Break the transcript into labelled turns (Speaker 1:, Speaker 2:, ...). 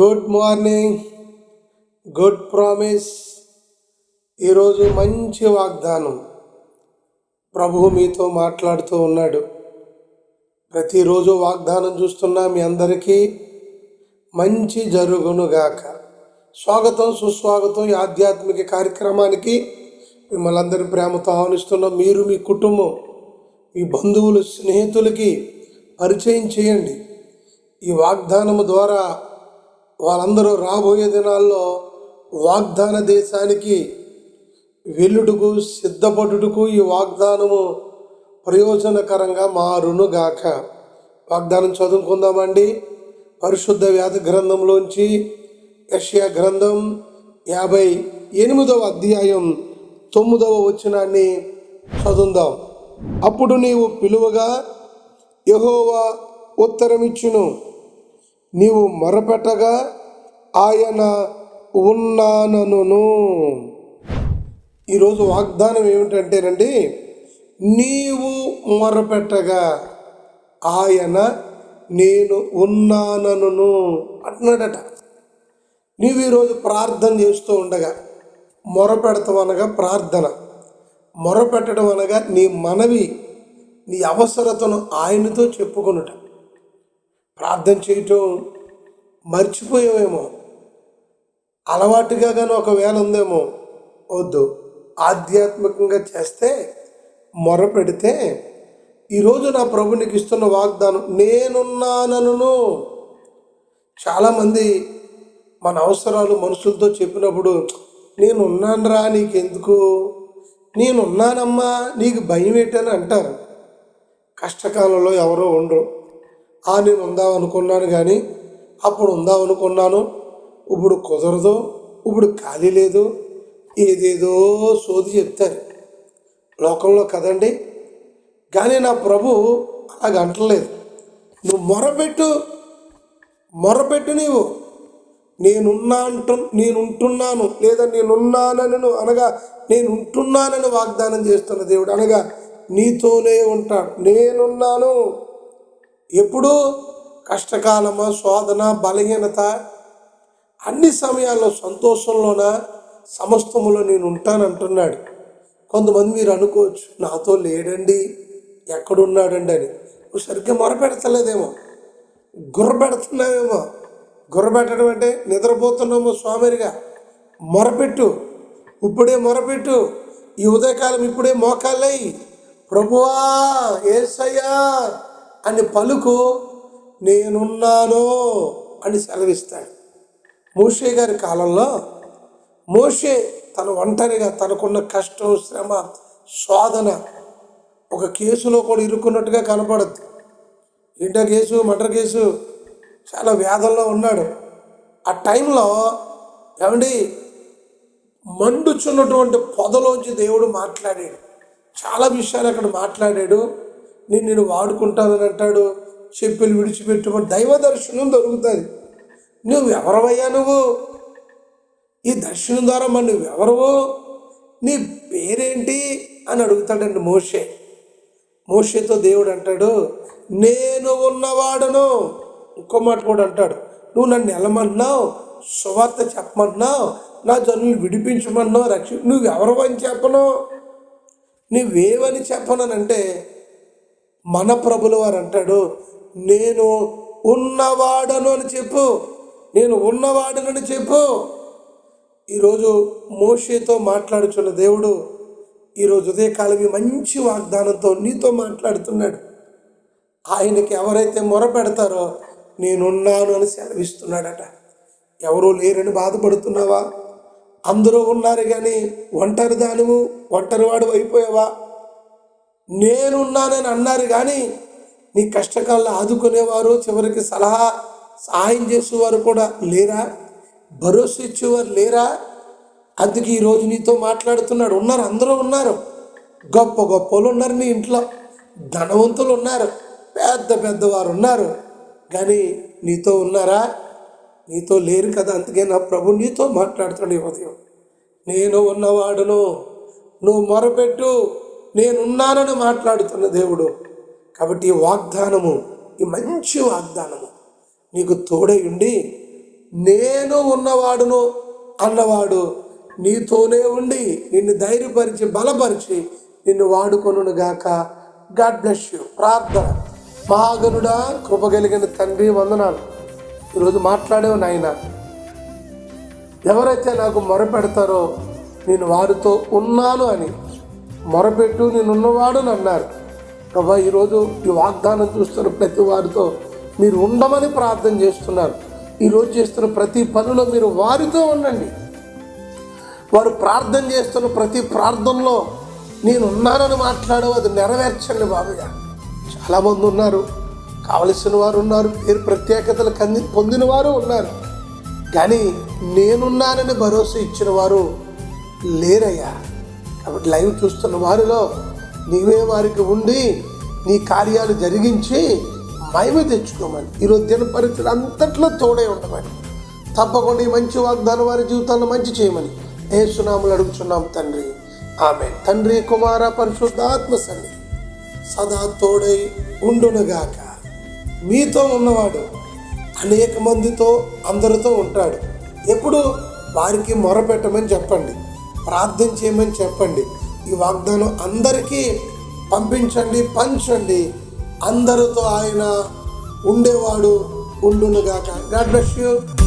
Speaker 1: Good morning good promise ఈరోజు మంచి వాగ్దానం. ప్రభువు మీతో మాట్లాడుతూ ఉన్నాడు. ప్రతిరోజు వాగ్దానం చూస్తున్నా మీ అందరికీ మంచి జరుగునుగాక స్వాగతం సుస్వాగతం ఈ ఆధ్యాత్మిక కార్యక్రమానికి మిమ్మల్ని అందరి ప్రేమతో ఆహ్వానిస్తున్నాం మీరు మీ కుటుంబం మీ బంధువులు స్నేహితులకి పరిచయం చేయండి. ఈ వాగ్దానము ద్వారా వాళ్ళందరూ రాబోయే దినాల్లో వాగ్దాన దేశానికి వెళ్ళుటకు సిద్ధపడుటకు ఈ వాగ్దానము ప్రయోజనకరంగా మారునుగాక. వాగ్దానం చదువుకుందామండి. పరిశుద్ధ వ్యాధ గ్రంథంలోంచి యష్యా గ్రంథం యాభై ఎనిమిదవ అధ్యాయం తొమ్మిదవ వచనాన్ని చదువుదాం. అప్పుడు నీవు పిలువగా యహోవా ఉత్తరమిచ్చును. నీవు మొరపెట్టగా ఆయన ఉన్నానను ఈరోజు వాగ్దానం ఏమిటంటేనండి నీవు మొరపెట్టగా ఆయన నేను ఉన్నానను అంటున్నాడట. నీవు ఈరోజు ప్రార్థన చేస్తూ ఉండగా మొరపెడతాం అనగా ప్రార్థన. మొరపెట్టడం అనగా నీ మనవి నీ అవసరతను ఆయనతో చెప్పుకొనుట. ప్రార్థన చేయటం మర్చిపోయావేమో అలవాటుగా కానీ ఒకవేళ ఉందేమో వద్దు. ఆధ్యాత్మికంగా చేస్తే మొర పెడితే ఈరోజు నా ప్రభు నీకు ఇస్తున్న వాగ్దానం నేనున్నానను చాలామంది మన అవసరాలు మనుషులతో చెప్పినప్పుడు నేనున్నానరా నీకెందుకు? నేనున్నానమ్మా నీకు భయం ఏంటని అంటారు. కష్టకాలంలో ఎవరో ఉండరు. ఆ నేను ఉందాం అనుకున్నాను కానీ అప్పుడు ఉందాం అనుకున్నాను ఇప్పుడు కుదరదు ఇప్పుడు ఖాళీ లేదు ఏదేదో సోది చెప్తారు. లోకంలో కదండి? కానీ నా ప్రభు అలాగ అంటలేదు. నువ్వు మొరపెట్టు మొరపెట్టు నీవు. నేనున్నా అంటు నేను ఉంటున్నాను లేదా నేనున్నానని నువ్వు అనగా నేను ఉంటున్నానని వాగ్దానం చేస్తున్న దేవుడు అనగా నీతోనే ఉంటాడు. నేనున్నాను. ఎప్పుడు కష్టకాలమా శోధన బలహీనత అన్ని సమయాల్లో సంతోషంలోన సమస్తములో నేను ఉంటానంటున్నాడు. కొంతమంది మీరు అనుకోవచ్చు నాతో లేడండి ఎక్కడున్నాడండి అని. నువ్వు సరిగ్గా మొరపెడతలేదేమో గుర్రబెడుతున్నావేమో పెడుతున్నావేమో. అంటే నిద్రపోతున్నామో స్వామిరిగా మొరపెట్టు ఇప్పుడే మొరపెట్టు ఈ ఉదయకాలం ఇప్పుడే మోకాలయ్యి ప్రభువా ఏసయ్యా. అని పలుకు నేనున్నాను అని సెలవిస్తాడు. మోషే గారి కాలంలో మోషే తన ఒంటరిగా తనకున్న కష్టం శ్రమ శోధన ఒక కేసులో కూడా ఇరుక్కున్నట్టుగా కనపడద్దు. ఏంటో కేసు? Murder case? చాలా వేదంలో ఉన్నాడు. ఆ టైంలో ఏమండి మండుచున్నటువంటి పొదలోంచి దేవుడు మాట్లాడాడు. చాలా విషయాలు అక్కడ మాట్లాడాడు. నేను నేను వాడుకుంటానని అంటాడు. చెప్పులు విడిచిపెట్టుమని దైవ దర్శనం దొరుకుతుంది. నువ్వు ఎవరవయ్యా నువ్వు? ఈ దర్శనం ద్వారా మరి నువ్వు నీ పేరేంటి? అని అడుగుతాడండి మోషే. మోషేతో దేవుడు అంటాడు నేను ఉన్నవాడను. ఇంకో మాట కూడా అంటాడు నువ్వు నన్ను ఎలమన్నావు సువార్త చెప్పమన్నావు నా జనులు విడిపించమన్నావు రక్ష నువ్వు ఎవరు అని చెప్పను. నువ్వేవని చెప్పననంటే మన ప్రభులు వారు అంటాడు నేను ఉన్నవాడను అని చెప్పు. నేను ఉన్నవాడనని చెప్పు. ఈరోజు మోషేతో మాట్లాడుచున్న దేవుడు ఈరోజు ఉదయకాలం మంచి వాగ్దానంతో నీతో మాట్లాడుతున్నాడు. ఆయనకి ఎవరైతే మొర పెడతారో నేనున్నాను అని సెలవిస్తున్నాడట. ఎవరూ లేరని బాధపడుతున్నావా? అందరూ ఉన్నారు కానీ ఒంటరి దానివు ఒంటరివాడు అయిపోయావా? నేనున్నానని అన్నారు కానీ నీ కష్టకాలను ఆదుకునేవారు చివరికి సలహా సహాయం చేసేవారు కూడా లేరా? భరోసా ఇచ్చేవారు లేరా? అందుకే ఈరోజు నీతో మాట్లాడుతున్నాడు. ఉన్నారు అందరూ ఉన్నారు. గొప్ప గొప్ప వాళ్ళు ఉన్నారు నీ ఇంట్లో. ధనవంతులు ఉన్నారు. పెద్ద పెద్దవారు ఉన్నారు. కానీ నీతో ఉన్నారా? నీతో లేరు కదా. అందుకే నా ప్రభు నీతో మాట్లాడుతున్నాడు ఈ ఉదయం. నేను ఉన్నవాడును. నువ్వు మొరపెట్టు. నేనున్నానని మాట్లాడుతున్న దేవుడు. కాబట్టి ఈ వాగ్దానము ఈ మంచి వాగ్దానము నీకు తోడై ఉండి నేను ఉన్నవాడును అన్నవాడు నీతోనే ఉండి నిన్ను ధైర్యపరిచి బలపరిచి నిన్ను వాడుకొను గాక. God bless you. ప్రార్థన. మహాగనుడా కృపగలిగిన తండ్రి వందనాలు. ఈరోజు మాట్లాడేవు నాయన. ఎవరైతే నాకు మొరపెడతారో నేను వారితో ఉన్నాను అని మొరపెట్టు నేనున్నవాడు అని అన్నారు ప్రభా ఈరోజు ఈ వాగ్దానం చూస్తున్న ప్రతి వారితో మీరు ఉండమని ప్రార్థన చేస్తున్నారు. ఈరోజు చేస్తున్న ప్రతి పనిలో మీరు వారితో ఉండండి. వారు ప్రార్థన చేస్తున్న ప్రతి ప్రార్థనలో నేను ఉన్నానని మాట్లాడవు అది నెరవేర్చండి బాబయ్య. చాలామంది ఉన్నారు. కావలసిన వారు ఉన్నారు. పేరు ప్రత్యేకతలు కంది పొందిన వారు ఉన్నారు. కానీ నేనున్నానని భరోసా ఇచ్చిన వారు లేరయ్యా. కాబట్టి లైవ్ చూస్తున్న వారిలో నీవే వారికి ఉండి నీ కార్యాలు జరిగించి మహిమ తెచ్చుకోమని. ఈరోజు దిన పరిస్థితులు అంతట్లో తోడే ఉండమని. తప్పకుండా ఈ మంచి వాగ్దానం వారి జీవితాల్లో మంచి చేయమని. ఏ సునాములు అడుగుతున్నాం తండ్రి. ఆమె తండ్రి కుమార పరిశుద్ధాత్మ సన్ని సదా తోడై ఉండునుగాక. మీతో ఉన్నవాడు అనేక మందితో అందరితో ఉంటాడు. ఎప్పుడు వారికి మొరపెట్టమని చెప్పండి. ప్రార్థన చేయమని చెప్పండి. ఈ వాగ్దానం అందరికీ పంపించండి పంచండి. అందరితో ఆయన ఉండేవాడు ఉండునుగాక. God bless you.